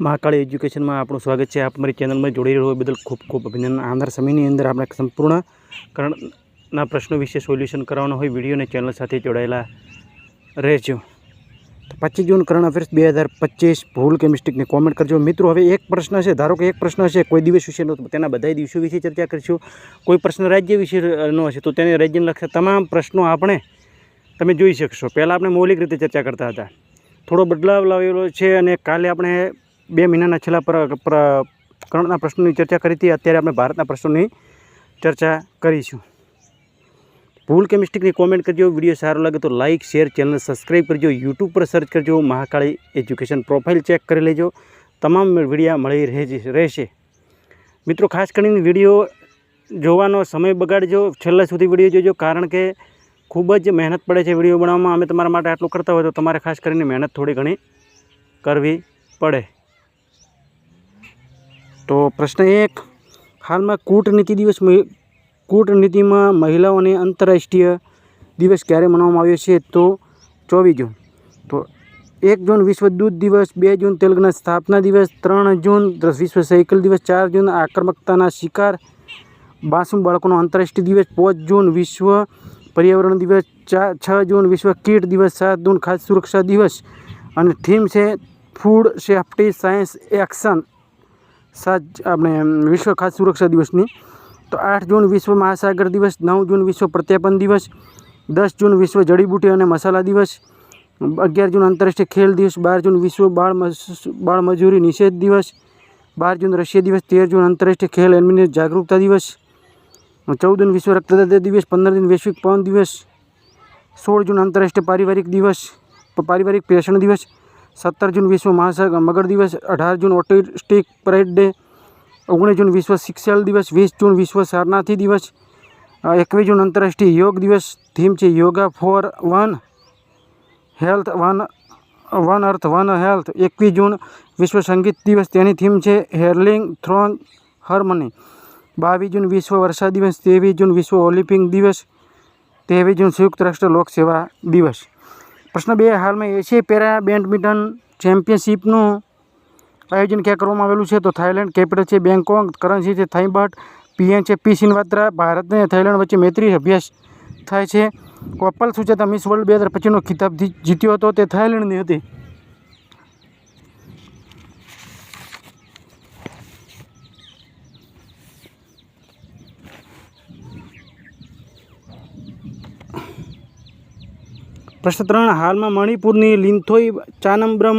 મહાકાળી એજ્યુકેશનમાં આપણું સ્વાગત છે. આપ મારી ચેનલમાં જોડી રહ્યો બદલ ખૂબ ખૂબ અભિનંદન. આવનાર સમયની અંદર આપણે સંપૂર્ણ કરણના પ્રશ્નો વિશે સોલ્યુશન કરવાનો હોય વિડીયોને ચેનલ સાથે જોડાયેલા રહેજો. તો પચીસ જૂન કરંટ અફેર્સ બે હજાર પચીસ ભૂલ કે મિસ્ટેકને કોમેન્ટ કરજો. મિત્રો, હવે એક પ્રશ્ન છે, ધારો કે એક પ્રશ્ન હશે કોઈ દિવસ વિશે તો તેના બધા દિવસો વિશે ચર્ચા કરીશું. કોઈ પ્રશ્ન રાજ્ય વિશેનો હશે, તો તેને રાજ્યને લગતા તમામ પ્રશ્નો આપણે, તમે જોઈ શકશો. પહેલાં આપણે મૌલિક રીતે ચર્ચા કરતા હતા. થોડો બદલાવ લાવેલો છે અને કાલે આપણે બે મહિનાના છેલ્લા કરંટના પ્રશ્નોની ચર્ચા કરી હતી. અત્યારે આપણે ભારતના પ્રશ્નોની ચર્ચા કરીશું. ભૂલ કે કોમેન્ટ કરજો. વીડિયો સારો લાગે તો લાઇક શેર ચેનલ સબસ્ક્રાઈબ કરજો. યુટ્યુબ પર સર્ચ કરજો. મહાકાળી એજ્યુકેશન પ્રોફાઇલ ચેક કરી લેજો. તમામ વિડીયા મળી રહે- રહેશે. મિત્રો, ખાસ કરીને વીડિયો જોવાનો સમય બગાડજો. છેલ્લા સુધી વીડિયો જોજો, કારણ કે ખૂબ જ મહેનત પડે છે વીડિયો બનાવવામાં. અમે તમારા માટે આટલું કરતા હોય તો તમારે ખાસ કરીને મહેનત થોડી ઘણી કરવી પડે. તો પ્રશ્ન એક, હાલમાં કૂટનીતિ દિવસ કૂટનીતિમાં મહિલાઓને આંતરરાષ્ટ્રીય દિવસ ક્યારે મનાવવામાં આવ્યો છે તો ચોવીસ જૂન. તો એક જૂન વિશ્વ દૂધ દિવસ, બે જૂન તેલગના સ્થાપના દિવસ, ત્રણ જૂન વિશ્વ સાયકલ દિવસ, ચાર જૂન આક્રમકતાના શિકાર, બાસુમ બાળકોનો આંતરરાષ્ટ્રીય દિવસ, પાંચ જૂન વિશ્વ પર્યાવરણ દિવસ ચાર છ જૂન વિશ્વ કીટ દિવસ, સાત જૂન ખાદ્ય સુરક્ષા દિવસ અને થીમ છે ફૂડ સેફ્ટી સાયન્સ એક્શન સાત આપણે વિશ્વ ખાદ્ય સુરક્ષા દિવસની. તો આઠ જૂન વિશ્વ મહાસાગર દિવસ, નવ જૂન વિશ્વ પ્રત્યાપન દિવસ, દસ જૂન વિશ્વ જડીબુટી અને મસાલા દિવસ, અગિયાર જૂન આંતરરાષ્ટ્રીય ખેલ દિવસ, બાર જૂન વિશ્વ બાળ બાળ મજૂરી નિષેધ દિવસ, બાર જૂન રશિયા દિવસ, તેર જૂન આંતરરાષ્ટ્રીય ખેલ એનિમિને જાગૃતતા દિવસ, ચૌદ જૂન વિશ્વ રક્તદાતા દિવસ, પંદર જૂન વૈશ્વિક પવન દિવસ, સોળ જૂન આંતરરાષ્ટ્રીય પારિવારિક દિવસ પારિવારિક પેષણ દિવસ સત્તર જૂન વિશ્વ મહાસાગર, મગર દિવસ અઢાર જૂન ઓટિસ્ટિક પ્રાઇડ ડે, ઓગણીસ જૂન વિશ્વ શિક્ષણ દિવસ, વીસ જૂન વિશ્વ સારનાથી દિવસ એકવીસ જૂન આંતરરાષ્ટ્રીય યોગ દિવસ, થીમ છે yoga for one health one one earth, one health, એકવીસ જૂન વિશ્વ સંગીત દિવસ, તેની થીમ છે હેરલિંગ થ્રોન હાર્મની, બાવીસ જૂન વિશ્વ વર્ષા દિવસ, ત્રેવીસ જૂન વિશ્વ ઓલિમ્પિક દિવસ, ત્રેવીસ જૂન સંયુક્ત રાષ્ટ્ર લોક સેવા દિવસ. પ્રશ્ન બે હાલમાં એશિયા પેરા બેડમિન્ટન ચેમ્પિયનશિપનું આયોજન ક્યાં કરવામાં આવેલું છે? તો થાઇલેન્ડ કેપિટલ છે બેંગકોક કરન્સી છે થાઇબટ, પીએન છે પી સિનવાત્રા ભારત અને થાઇલેન્ડ વચ્ચે મૈત્રી અભ્યાસ થાય છે. કોપલ સુચેતા મિસ વર્લ્ડ બે હજાર પચીસનો ખિતાબ જીત્યો હતો, તે થાઇલેન્ડની હતી. પ્રશ્ન ત્રણ, હાલમાં મણિપુરની Linthoi Chanambam,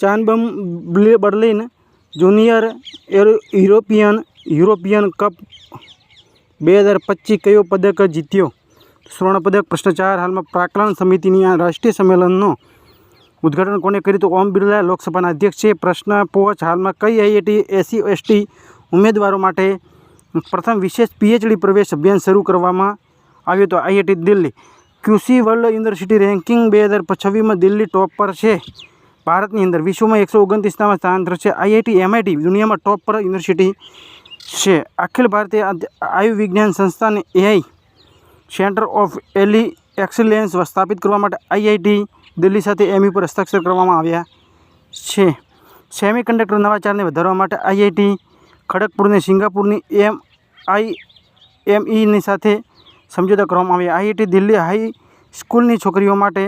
Chanambam Berlin junior European European cup બે હજાર પચીસ કયો પદક જીત્યો? સ્વર્ણ પદક, પ્રશ્ન ચાર, હાલમાં પ્રાકલન સમિતિની આ રાષ્ટ્રીય સંમેલનનો ઉદ્ઘાટન કોને કર્યું તો ઓમ બિરલા લોકસભાના અધ્યક્ષ છે. પ્રશ્ન પોચ, હાલમાં કઈ આઈઆઈટી, એસસી, એસટી ઉમેદવારો માટે પ્રથમ વિશેષ પીએચડી પ્રવેશ અભિયાન શરૂ કરવામાં આવ્યું તો આઈઆઈટી દિલ્હી કૃષિ વર્લ્ડ યુનિવર્સિટી રેન્કિંગ બે હજાર છવ્વીસમાં દિલ્હી ટોપ પર છે. ભારતની અંદર વિશ્વમાં એકસો ઓગણત્રીસના સ્થાન છે. આઈઆઈટી, એમઆઈટી દુનિયામાં ટોપ પર યુનિવર્સિટી છે. અખિલ ભારતીય આયુર્વિજ્ઞાન આયુ વિજ્ઞાન સંસ્થાને એઆઈ સેન્ટર ઓફ એલી એક્સેલન્સ સ્થાપિત કરવા માટે આઈઆઈટી દિલ્હી સાથે એમયુ પર હસ્તાક્ષર કરવામાં આવ્યા છે. સેમિકન્ડક્ટર નવાચારને વધારવા માટે આઈઆઈટી ખડગપુરને સિંગાપુરની એમ, આઈ એમઈની સાથે સમજૂતા કરવામાં આવી આઈઆઈટી દિલ્હી હાઈ સ્કૂલની છોકરીઓ માટે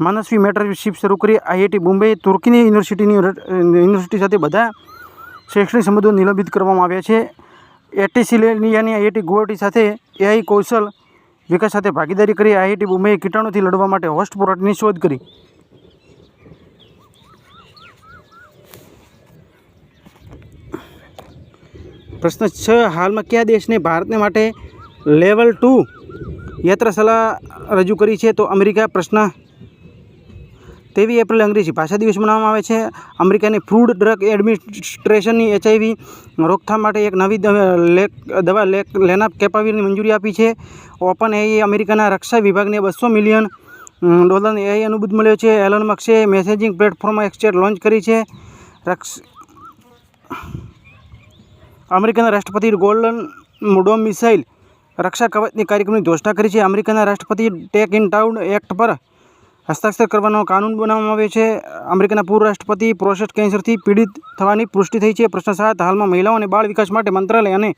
મનસ્વી મેટરશીપ શરૂ કરી. આઈઆઈટી મુંબઈ, તુર્કીની યુનિવર્સિટીની યુનિવર્સિટી સાથે બધા શૈક્ષણિક સંબંધો નિલંબિત કરવામાં આવ્યા છે. એટીસિલેનિયાની આઈઆઈટી ગુવાહાટી સાથે એઆઈ કૌશલ વિકાસ સાથે ભાગીદારી કરી. આઈઆઈટી મુંબઈએ કીટાણુથી લડવા માટે હોસ્ટ પ્રોડક્ટની શોધ કરી. પ્રશ્ન છ, હાલમાં કયા દેશને ભારતને માટે લેવલ ટુ યાત્રા સલાહ રજૂ કરી છે તો અમેરિકા પ્રશ્ન તેવી એપ્રિલ અંગ્રેજી ભાષા દિવસ મનાવવામાં આવે છે. અમેરિકાની ફૂડ ડ્રગ એડમિનિસ્ટ્રેશનની એચઆઈવી રોકથામ માટે એક નવી દવા લેક લેનાપ કેપાવીરની મંજૂરી આપી છે. ઓપન એઆઈ અમેરિકાના રક્ષા વિભાગને બસો મિલિયન ડોલરની એઆઈ અનુબંધ મળ્યો છે. એલન મક્સે મેસેજિંગ પ્લેટફોર્મ એક્સચેટ લોન્ચ કરી છે. રક્ષ, અમેરિકાના રાષ્ટ્રપતિ ગોલ્ડન ડોમ મિસાઇલ રક્ષા કવચની કાર્યક્રમની ઘોષણા કરી છે. અમેરિકાના રાષ્ટ્રપતિ ટેક ઇન ટાઉન એક્ટ પર હસ્તાક્ષર કરવાનો કાનૂન બનાવવામાં આવ્યો છે. અમેરિકાના પૂર્વ રાષ્ટ્રપતિ પ્રોસ્ટેટ કેન્સરથી પીડિત થવાની પુષ્ટિ થઈ છે. પ્રશ્ન સાત, હાલમાં મહિલાઓ અને બાળ વિકાસ માટે મંત્રાલય અને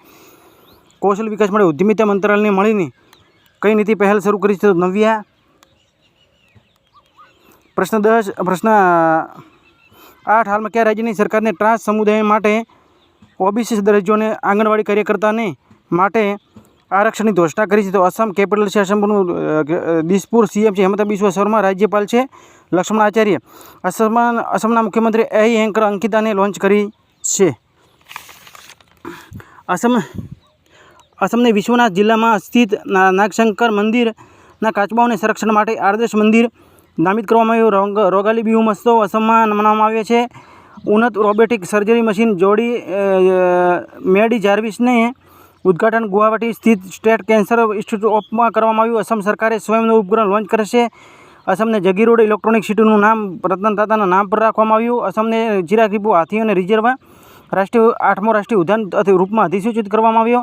કૌશલ વિકાસ માટે ઉદ્યમિતા મંત્રાલયને મળીને કઈ નીતિ પહેલ શરૂ કરી છે તો નવ્યા? પ્રશ્ન દસ, પ્રશ્ન આઠ, હાલમાં કયા રાજ્યની સરકારને ટ્રાન્સ સમુદાય માટે ઓબીસી દરજ્જોને આંગણવાડી કાર્યકર્તાને માટે આરક્ષણની ઘોષણા કરી છે. તો અસમ કેપિટલ છે અસમનું દિસપુર સીએમ છે, હેમંત બિસ્વા શર્મા રાજ્યપાલ છે, લક્ષ્મણ આચાર્ય. અસમમાં અસમના મુખ્યમંત્રી એ એન્કર અંકિતાને લોન્ચ કરી છે. અસમ અસમને વિશ્વનાથ જિલ્લામાં સ્થિત નાગશંકર મંદિરના કાચબાઓને સંરક્ષણ માટે આદર્શ મંદિર નામિત કરવામાં આવ્યું. રોગ, રોગાલી બિહુ મહોત્સવ અસમમાં મનાવવામાં આવે છે. ઉન્નત રોબોટિક સર્જરી મશીન જોડી મેડી જાર્વિસને ઉદ્ઘાટન ગુવાહાટી સ્થિત સ્ટેટ કેન્સર ઇન્સ્ટિટ્યૂટ ઓફમાં કરવામાં આવ્યું. અસમ સરકારે સ્વયંનો ઉપગ્રહ લોન્ચ કરશે. અસમને જગી રોડ ઇલેક્ટ્રોનિક સિટીનું નામ, રતન તાતાના નામ પર રાખવામાં આવ્યું. અસમને જીરાકીપુ હાથી અને રિઝર્વ રાષ્ટ્રીય, આઠમો રાષ્ટ્રીય ઉદ્યાન રૂપમાં અધિસૂચિત કરવામાં આવ્યો.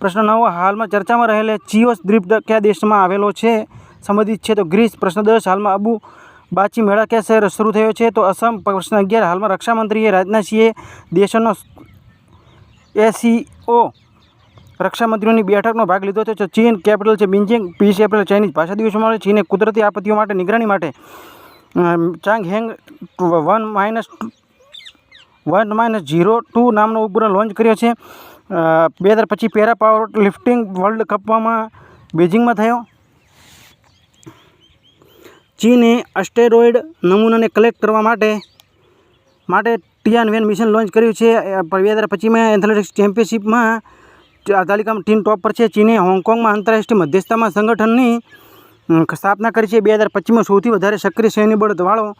પ્રશ્ન નવ, હાલમાં ચર્ચામાં રહેલે ચિયોસ દ્વીપ કયા દેશમાં આવેલો છે? સંબંધિત છે તો ગ્રીસ. પ્રશ્ન દસ, હાલમાં અબુ બાચી મેળા ક્યાં શહેર શરૂ થયો છે? તો અસમ. પ્રશ્ન અગિયાર, હાલમાં રક્ષામંત્રીએ રાજનાથસિંહે દેશોનો એસીઓ રક્ષામંત્રીઓની બેઠકનો ભાગ લીધો છે. ચીન કેપિટલ છે બિન્જિંગ વીસ એપ્રિલ ચાઇનીઝ ભાષા દિવસમાં ચીને કુદરતી આપત્તિઓ માટે નિગરાની માટે Chang Heng one minus one minus zero two નામનો ઉપગ્રહ લોન્ચ કર્યો છે. બે હજાર પચીસ પેરા પાવર લિફ્ટિંગ વર્લ્ડ કપમાં બેઇજિંગમાં થયો. ચીને અસ્ટેરોઇડ નમૂનાને કલેક્ટ કરવા માટે માટે ટિયાનવેન મિશન લોન્ચ કર્યું છે. બે હજાર પચીસમાં એથ્લેટિક્સ ચેમ્પિયનશિપમાં તાલિકામાં ટીમ ટોપ પર છે, ચીને હોંગકોંગમાં આંતરરાષ્ટ્રીય મધ્યસ્થતામાં સંગઠનની સ્થાપના કરી છે. બે હજાર પચીસમાં સૌથી વધારે સક્રિય સૈન્ય બળવાળો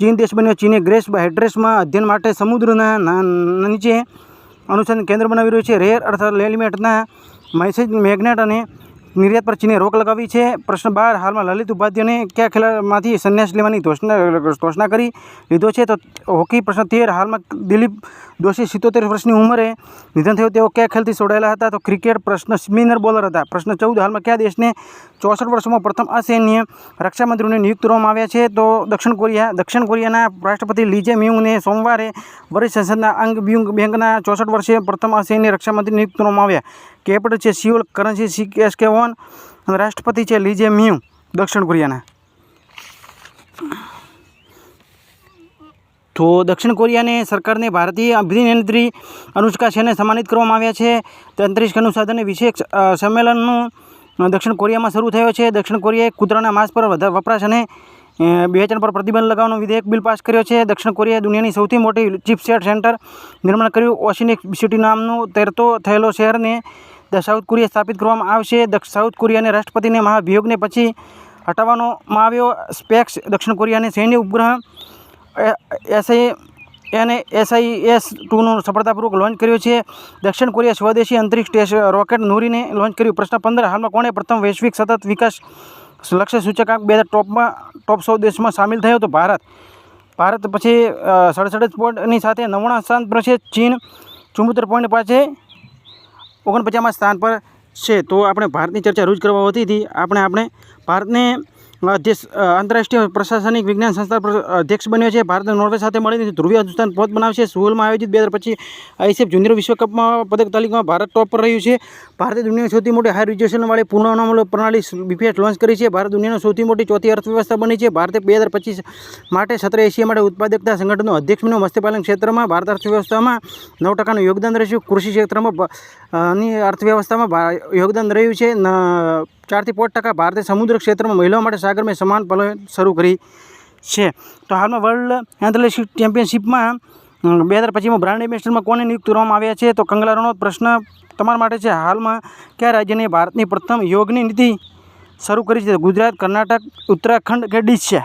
ચીન દેશ બન્યો. ચીને ગ્રેસ હેડ્રેસમાં અધ્યયન માટે સમુદ્રના નીચે અનુસંધાન કેન્દ્ર બનાવી રહ્યું છે. રેર અર્થ એલિમેન્ટના મેસેજ મેગ્નેટ અને નિર્યાત પર ચીને રોક લગાવી છે. પ્રશ્ન બાર, હાલમાં લલિત ઉપાધ્યાયને કયા ખેલાડીમાંથી સંન્યાસ લેવાની ઘોષણા કરી લીધો છે? તો હોકી પ્રશ્ન તેર, હાલમાં દિલીપ દોશી સિત્તોતેર વર્ષની ઉંમરે નિધન થયું. તેઓ કયા ખેલથી છોડાયેલા હતા? તો ક્રિકેટ પ્રશ્ન સ્પિનર બોલર હતા. પ્રશ્ન ચૌદ, હાલમાં કયા દેશને ચોસઠ વર્ષમાં પ્રથમ અસૈન્ય રક્ષામંત્રીઓને નિયુક્ત કરવામાં આવ્યા છે. તો દક્ષિણ કોરિયા, દક્ષિણ કોરિયાના રાષ્ટ્રપતિ લીજે મ્યુંગને સોમવારે વરિષ્ઠ સંસદના અંગ બ્યુંગ બેંકના ચોસઠ વર્ષે પ્રથમ અસૈન્ય રક્ષામંત્રી નિયુક્ત કરવામાં આવ્યા. કેપિટલ છે સિયોલ કરન્સી સી એસ કે વન અને રાષ્ટ્રપતિ છે લીજે મ્યુ દક્ષિણ કોરિયાના. તો દક્ષિણ કોરિયાને સરકારને ભારતીય અભિનેત્રી અનુષ્કા સેને સન્માનિત કરવામાં આવ્યા છે. તેત્રીસ અનુસાધને વિશેષ સંમેલનનું દક્ષિણ કોરિયામાં શરૂ થયો છે. દક્ષિણ કોરિયાએ કૂતરાના માંસ પર વપરાશ અને વેચાણ પર પ્રતિબંધ લગાવવાનો વિધેયક બિલ પાસ કર્યો છે. દક્ષિણ કોરિયાએ દુનિયાની સૌથી મોટી ચિપસેટ સેન્ટર નિર્માણ કર્યું. ઓશિનિક સિટી નામનું તૈરતો થયેલો શહેરને સાઉથ કોરિયા સ્થાપિત કરવામાં આવશે. સાઉથ કોરિયાને રાષ્ટ્રપતિને મહાભિયોગને પછી હટાવવામાં આવ્યો. સ્પેક્સ દક્ષિણ કોરિયાને સૈન્ય ઉપગ્રહ એસઆઈ એને એસઆઈએસ ટુનું સફળતાપૂર્વક લોન્ચ કર્યું છે. દક્ષિણ કોરિયા સ્વદેશી અંતરિક્ષ ટેસ્ટ રોકેટ નૂરીને લોન્ચ કર્યું. પ્રશ્ન પંદર, હાલમાં કોણે પ્રથમ વૈશ્વિક સતત વિકાસ લક્ષ્ય સૂચકાંક બે હજાર ટોપમાં, ટોપ સો દેશમાં સામેલ થયો હતો? ભારત. ભારત પછી સડસઠ પોઈન્ટની સાથે નવણા સ્થાન પર છે. ચીન ચુંબોતેર પોઈન્ટ પાસે ઓગણપચાસમાં સ્થાન પર છે. તો આપણે ભારતની ચર્ચા રોજ કરવા હોતી હતી. આપણે આપણે ભારતને અધ્યક્ષ આંતરરાષ્ટ્રીય પ્રશાસનિક વિજ્ઞાન સંસ્થા અધ્યક્ષ બન્યો છે. ભારત નોર્વે સાથે મળીને ધ્રુવીય હિન્દુસ્તાન પદ બનાવશે. સુહલમાં આયોજિત બે હજાર પચીસ આઈસીએફ જુનિયર વિશ્વકપમાં પદક તાલિકામાં ભારત ટોપ પર રહ્યું છે. ભારતે દુનિયાની સૌથી મોટી હાઈ રિઝર્વેશનવાળી પૂર્ણ અનામૂલ પ્રણાલી બીપીએસ લોન્ચ કરી છે. ભારત દુનિયાની સૌથી મોટી ચોથી અર્થવ્યવસ્થા બની છે. ભારતે બે હજાર પચીસ માટે સત્ર એશિયા માટે ઉત્પાદકતા સંગઠનનો અધ્યક્ષ બન્યો. મત્સ્યપાલન ક્ષેત્રમાં ભારત અર્થવ્યવસ્થામાં નવ ટકાનું યોગદાન રહ્યું કૃષિ ક્ષેત્રમાં અર્થવ્યવસ્થામાં યોગદાન રહ્યું છે. ચારથી પાંચ ટકા ભારતે સમુદ્ર ક્ષેત્રમાં મહિલાઓ માટે સાગરમાં સમાન પલો શરૂ કરી છે. તો હાલમાં વર્લ્ડ એથ્લેટિક્સ ચેમ્પિયનશિપમાં બે હજાર પચીસમાં બ્રાન્ડ એમ્બેસેડરમાં કોને નિયુક્ત કરવામાં આવ્યા છે? તો કંગલા પ્રશ્ન તમારા માટે છે, હાલમાં કયા રાજ્યને ભારતની પ્રથમ યોગની નીતિ શરૂ કરી છે? ગુજરાત, કર્ણાટક, ઉત્તરાખંડ કે છે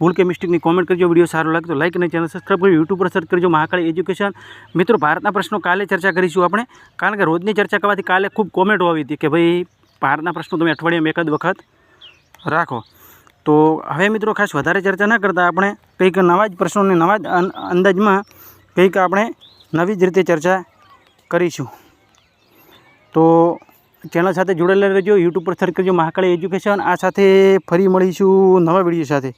ભૂલ કે મિસ્ટેકની કોમેન્ટ કરજો, વીડિયો સારો લાગે તો લાઈક અને ચેનલ સબસ્ક્રાઈબ કરજો યુટ્યુબ પર સર્ચ કરજો, મહાકાળી એજ્યુકેશન મિત્રો, ભારતના પ્રશ્નો કાલે ચર્ચા કરીશું આપણે. કારણ કે રોજની ચર્ચા કરવાથી કાલે ખૂબ કોમેન્ટો આવી હતી કે ભાઈ ભારતના પ્રશ્નો તમે અઠવાડિયામાં એકાદ વખત રાખો. તો હવે મિત્રો ખાસ વધારે ચર્ચા ના કરતાં આપણે કંઈક નવા જ પ્રશ્નોને નવા જ અંદાજમાં કંઈક આપણે નવી જ રીતે ચર્ચા કરીશું. તો ચેનલ સાથે જોડાયેલા રહેજો, યુટ્યુબ પર સર્ચ કરજો મહાકાળી એજ્યુકેશન. આ સાથે ફરી મળીશું નવા વીડિયો સાથે.